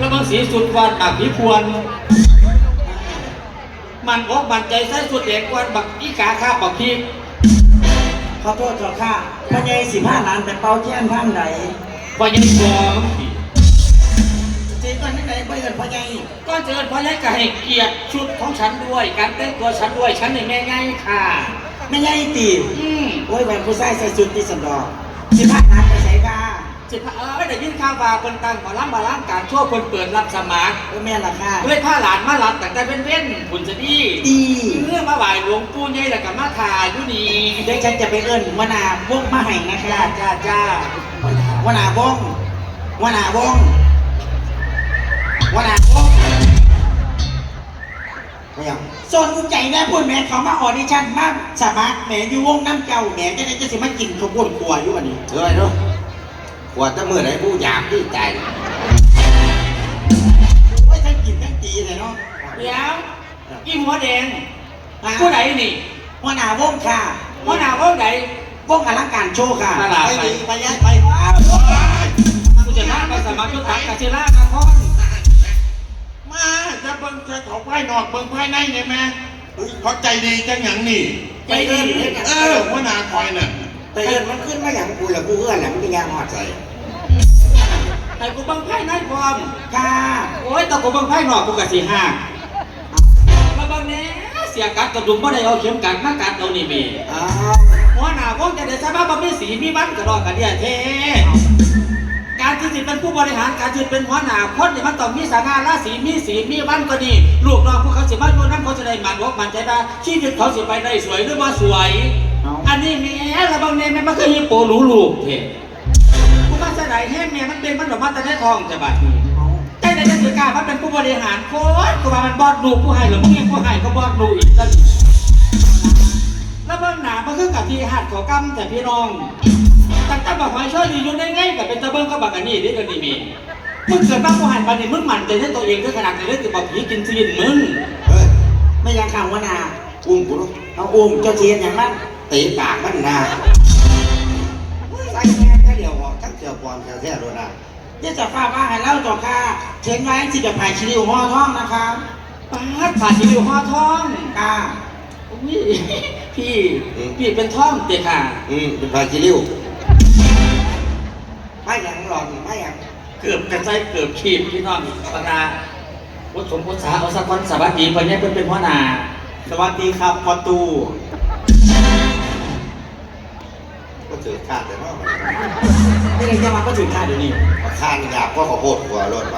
แล้วบางสีสุดวันบักพิพวนมันอกมันใจใส่สุดเด็กวันบักอีกาข้าบักพีกขอโทษเถอะค่ะพ่อใหญ่สิบห้าล้านไปเป่าแค้นทางใดพอยังกอมึงสิเจ๊ก่อนที่ไหนไปกันพ่อใหญ่ก็เจอพอยังก็ให้เกียรติชุดของฉันด้วยการแต่งตัวฉันด้วยฉันในแม่ง่ายค่ะไม่ใหญ่ตีอืมโอ้ยแบบผู้ชายใส่ชุดที่สันดอกสิบห้าล้านไปใส่ค่ะสิพาเออได้ยินข่าวว่าเพิ่นตั้งหมอลำมาล้างการชั่วเพิ่นเปิดรับสมัครก็แม่นล่ะค่ะเลยพาหลานมารับตั้งแต่เป็นเว้นๆคุณจะดีดีเมื่อมาไหวหลวงปู่ใหญ่แล้วก็มาถ่ายอยู่นี่เดี๋ยวฉันจะไปเอิ้นวนาวงมาให้นะคะจ้าจ้าจ้าวนา วงวนา วงวนา วงไม่ยังส่วนใจแม่พูดแม่เขามาออดิชั่นมาสมัครแหมอยู่วงน้ำเจ้าแหมจะได้จะสิมากินข้าวนครัวอยู่วันนี้เฮ้ยเนาะ ขวดจะมือไหนผู้อยากที่ใจโอ้ยทั้งกินทั้งตีเลยเนาะเดี๋ยวอีหัวแดงมาผู้ใดนี่วนาวงค่ะหัวหน้าพวกไหนวงอลังการโชว์ค่ะตลาดไปไปดีไปยัดไปผู้จะนั่งไปสมัครยุทธกาศิลานาครมาจะเบิ่งจะเขาภายนอกเบิ่งภายในเนี่ยแม่เขาใจดีจังหยังนี่ ไปเอิ้นเออหัวหน้าคอยน่ะ ไปเอิ้นมันขึ้นมาอย่างกูละกูเอื้อนแหละมันเป็นยางหอดใส่ให้กูบังไพ่ในพร้อมค่ะโอ้ยแต่กูบังไพ่นอกกูกะสิห้ามาบังแหน่เสียกัดกระดุมบ่ได้เอาเข็มกัดมากัดเอานี่เมอ้าวหัวหน้าพวกจะได้สบายบ่มีสีมีวันกระดอกกระเดียเทการที่สิเป็นผู้บริหารการที่เป็นหัวหน้าคนนี่มันต้องมีสง่าราศีมีสีมีวันก็ดีลูกน้องพวกเขาสิมาอยู่นั้นเขาจะได้มันอกมันใจว่าชีวิตเขาสิไปได้สวยหรือว่าสวย อันนี้แม่ระบังเนี่ยแม่มันคือฮิปโปหลูลูกเท่กูมาสลายแห้งเนี่ยมันเป็นมันดอกมาแต่ได้ทองจะบาดนี้แต่ในจังสือกล้ามันเป็นผู้บริหารโคตรกูว่ามันบอดลูกผู้ให้หรือมึงยังผู้ให้ก็บอดลูกอีกตั้งแล้วเบื้องหนามันคือกับที่หัดขอกำแต่พี่น้องตั้งแต่บอกหอยช่วยอยู่ได้ไงกับเป็นตะเบิ้งก็บักอันนี้นี่ก็ดีมีมึงเกิดมาผู้หันมาเนี่ยมึงหมั่นใจในตัวเองด้วยขนาดไหนเลยจะบอกผีกินซีนมึงเฮ้ยไม่ยังข่าววนาอุ้มกูรู้เอาอุ้มเจ้าเทียนอย่างนั้น ตีปากมันนาใส่แม่แค่เดียวออกทั้งเจียวปอนแค่แท้ด้วยนะเดี๋ยวจะฟ้าว่าให้เล่าต่อค่ะเชิญไว้สิจะผ่ายชิลิวห่อท้องนะคะปาดผ่าสีเหลืองห่อทองค่ะอุ๊ยพี่พี่เป็นท่องเตะค่ะ อืมเป็นพาคิริวไม่หยังหลอนไม่หยังเกือบกระใจเกือบขีดพี่น้องปากาวัดสมพุทธาเอาสักวันสวัสดีเพิ่นเนี่ยเพิ่นเป็นหัวหน้าสวัสดีครับพอตู ก็ถือขาดแต่ว่าไม่ได้จะมาก็ถึงค่าเดี๋ยวนี้ราคานี่อยากก็ขอโทษกว่ารถไป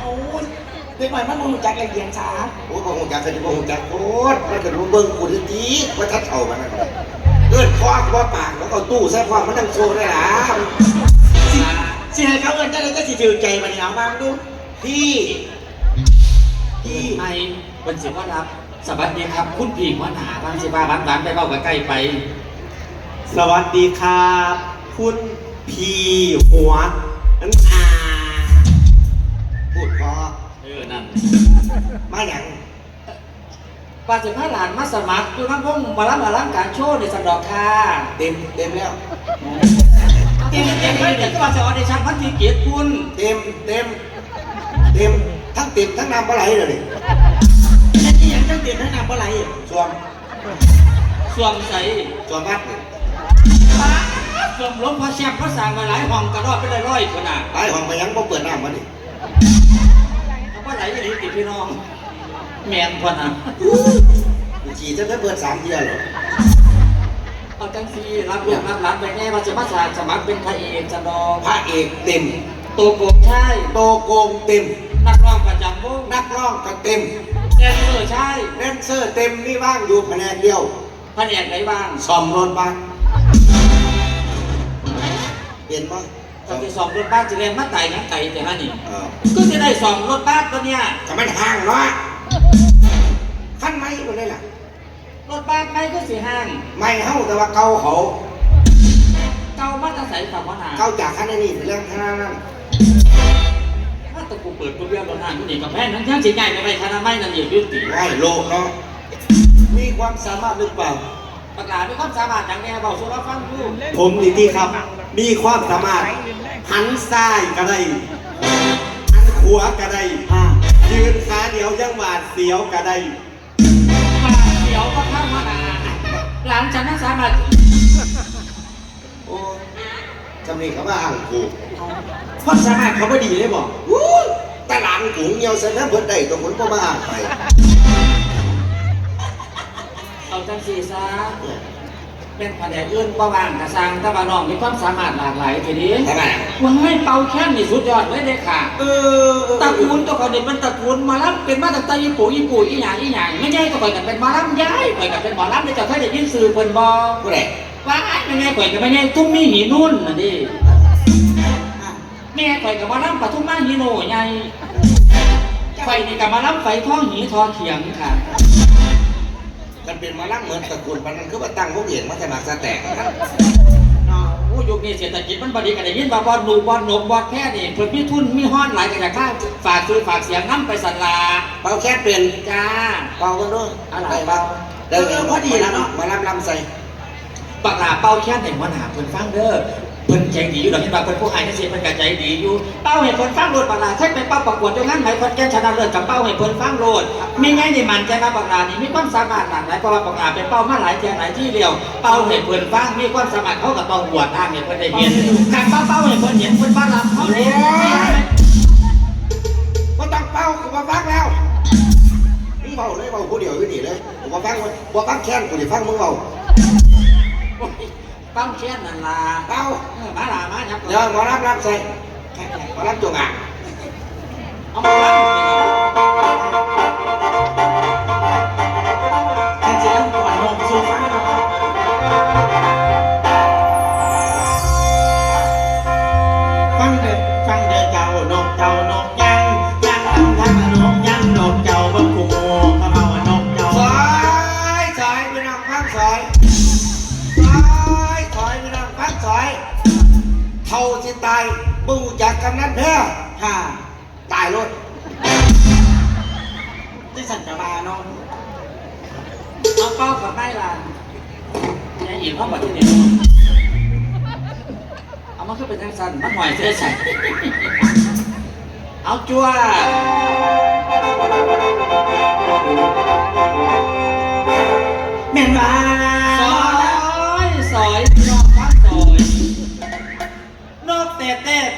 โอ้ยเด็กใหน่มันมูจักละเอียดช้าโอ้ยพอหงจักกันที่พอหงจักโคตรมันก็รู้เบิ้งกูทีว่าทัดเอามันเอื้อนคว้างว่าปากแล้วก็ตู้ใส่ความมันนั่งโชว์ได้หรอสิสิให้เขาเอินจะได้ก็สิถือใจมันเอามาดูพี่พี่ไอ้เป็นสิว่ารับสวัสดีครับ คุณพี่หัวหน้าบางสิบ้าบางบางไปเบ้าใกล้ไป สวัสดีครับ คุณพีหัวอันอาพูดพอเออ นั่น มาหยังปาสิพาหลานมาสมัครอยู่น้ำพงมารับมาล้างการโชว์ในสันดอกค่ะเต็มเต็มแล้ว เต็มเต็มเลยเดี๋ยวก็มาจะออเดชั่นพันธีเกียรติคุณ เต็มเต็มเต็มทั้งเต็มทั้งน้ำปลาไหลเลยนี่แค่ที่ยังต้องเตรียมให้นำอะไรส่วมสวมใส่ส่วมวัดนี่ส วมล้มพระแชมพระสร้างมาหลายห้องกระรอดไปได้ร้อยขนาดไอ้ห้องไปยังบ่เปิดน้ำมาดิเขาว่าไหลไปดีติดพี่น้อง แมนพอนะกูขี่จะได้เปิดสามเดือนเหรอเอาจังซีรับลูกรับหลานไปแน่ว่าจะมาสมัครสมัครเป็นพระเอกจะดองพระเอกเต็มตัวโกงใช่ โตโกงเต็ม นักร้องประจำวงนักร้องก็เต็มแดนเซอร์ใช่แดนเซอร์เต็มนี่ว่างอยู่แผนกเดียวแผนกไหนบ้างซ่อมรถบัส เห็นปะตอนที่สอบรถบ้านจะเรียนมาไต่ยังไก่แต่ฮะนี่เออก็จะได้สอบรถบ้านตัวเนี้ยก็มันห่างเนาะขั้นไม้ก็ได้ล่ะ รถบ้านไม่ก็สีห้าง ไม่เฮาแต่ว่าเก่าเขาเก่ามาตรใส่ฝั่งวนาเก่าจากขั้นนี้เป็นเรื่องขนาดนั้นถ้าตะกูเปิดกูเบี้ยรถห้างกูนี่กับแพนทั้งทั้งสีใหญ่ไม่ไปคณะไม่นั่นอยู่ยุติง่ายโลกเนาะมีความสามารถหรือเปล่าประกาศมีความสามารถอย่างแน่บอกสุรฟังกูผมนี่ที่ครับ มีความสามารถ หันซ้ายก็ได้หันขัวกระไดอ่ายืนขาเดียวยังหวาดเสียวกระไดมาเดี๋ยวก็ข้ามมานาหลานฉันนั้นสามารถโอ้จำนี่เขาว่าอ่างกูพ่อสามารถเขาไม่ดีเลยบอกวู้ตะหลังกูเงียวเสร็จแล้วเพิ่นได้ตัวคนก็มาอ่างไป เอาจังสีซะ เป็นแผนกอื่นก็ว่างกระสังแต่ว่าน้องมีความสามารถหลากหลายทีนี้ทำไมวันให้เป่าแค่นี่สุดยอดเลยเด็กค่ะ เออเออตระกูลตัวเขาเนี่ยเป็นตระกูลหมาล้ำเป็นมาตั้งแต่ญี่ปุ่นญี่ปุ่นอีหยังอีหยังไม่ใช่ก็ไปกันเป็นหมาล้ำย้ายไปกันเป็นหมอล้ำเดี๋ยวจะเคยได้ยินสื่อเพิ่นบอกผู้ใดว่าไม่ไงข่อยกับไม่ไงตุ้มมีหีนุ่นน่ะดิอะแม่ข่อยกับมาล้ำปะทุ่มมาหีโน่ใหญ่ไฟนี่กับมาล้ำไฟท่องหีทอเขียงค่ะ มันเป็นหมาลักเหมือนตระกูลปานนั้นคือว่าตั้งพวกเองมาแต่หมากสะแตกนะเนาะโอ้ยุคนี้เศรษฐกิจมันบดีกันได้ยินว่าบอลหนูบอลหนกบอลแค่นี่เพิ่นมีทุนมีห้อนหลายกันจากข้างฝากซื้อฝากเสียงน้ำไปสันลาเป่าแค่เป็นจ้าเป่ากันด้วยอะไรได้เป่าได้เงินพอดีแล้วเนาะมาลำลำใส่ปากหลาเป้าแค่ไหนมันหาเพิ่นฟังเด้อ เพิ่นใจดีอยู่ดอกเห็นว่าเพิ่นผู้ให้จังซี่เพิ่นก็ใจดีอยู่ เป้าให้เพิ่นฟังโลดปากหลาใช่ไปเป้าประกวดจังนั้นไหมเพิ่นแก่ชนะเลิศกับเป้าให้เพิ่นฟังโลดมีไงนี่มันใจว่าปากหลานี่มีความสามารถหลากหลายเพราะว่าปากหลาเป็นเป้ามาหลายเที่ยหลายที่เดียว เป้าให้เพิ่นฟังมีความสามารถเขาก็ต้องบวชอ้างให้เพิ่นได้เห็นการเป้าเป้าให้เพิ่นเห็นเพิ่นฟ้ารับเขาเห็นก็ต้องเป่ากูมาฟังแล้วมึงเป่าเลยเป่าผู้เดียวอยู่นี่เลยกูมาฟังมันบ่ฟังแค้นกูจะฟังมึงเป่า ฟังแค่นั้นล่ะเป่าเออมาล่ะมา กกำนันแพ้ค่ะตายรถที่สันจะมาเนาะเอาเป้ากับไม่ล่ะยายอินเขาบอกที่นี่เอามาขึ้นเป็นทางสันมันห่อยเสียใส่เอาจัวแม่นว่า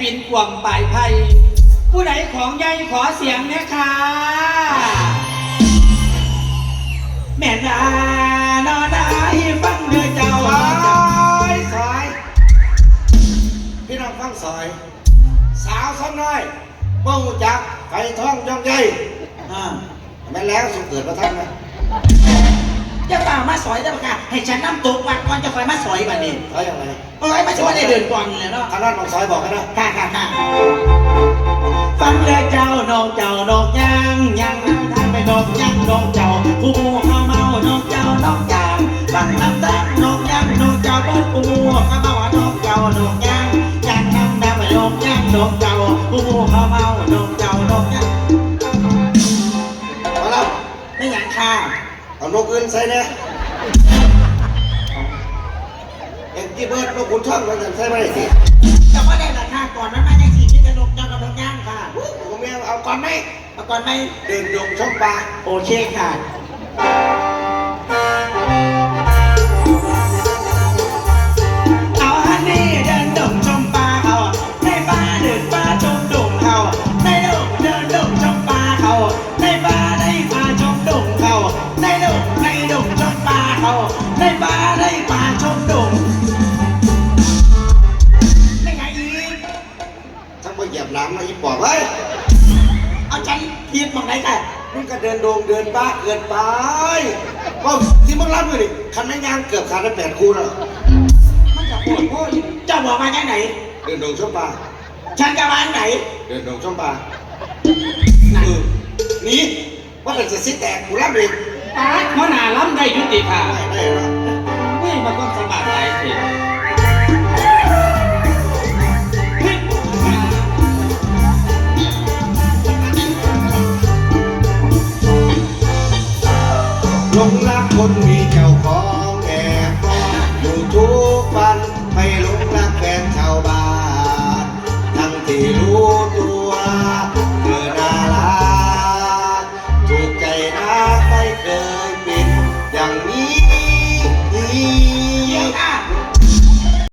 ปินกวางปลายไผ่ผู้ใดของยายขอเสียงเนี่ยค่ะแม่นว่านอนได้ฟังเด้อเจ้าซว่าอยซอยพี่น้องฟังซอย สาวซ้ำน้อยบูจากไก่ทองจองใหญ่อ่าแม่นแล้วสุขเกิดมาทันไหม จะป่ามาสอยได้ปะค่ะให้ฉันน้ำตกวัดก่อนจะคอยมาสอยบัดนี้ซอยอย่างไรเอ้ยมาจะมาได้เดินก่อนเลยเนาะขนาดน้องซอยบอกกันนะค่ะค่ะค่ะฟังเลยเจ้านกเเอานกอื่นใส่เนี่ยเอ็งที่เบิร์ดนกขุนช่องมันจะใส่ไม่ได้สิแต่ว่าได้ราคาก่อนมันมาได้สี่ที่จะนกเจ้ากับนกย่างค่ะผมเอาเอาก่อนไหมเอาก่อนไหมเดินดงช่องปลาโอเคค่ะ เหยียบหลังมาอีปอบเฮ้ยเอาฉันทีมมองไหนกันมึงก็เดินดงเดินป้าเกินไปว่าที่มึงรับเลยดิคันแม่งยางเกือบขาดได้แปดคู่แล้ว มันจะปวดโอ้ยเจ้าบอกมาจากไหน เดินดงช่องปลาฉันจะมาไหน เดินดงช่องปลาเออหนี่ว่าเป็นจะซิแตกกูรับเลยปาดหัวหน้าล้ำได้ยุติค่ะได้ได้หรอเฮ้ยมันก็ งรักคนมีใ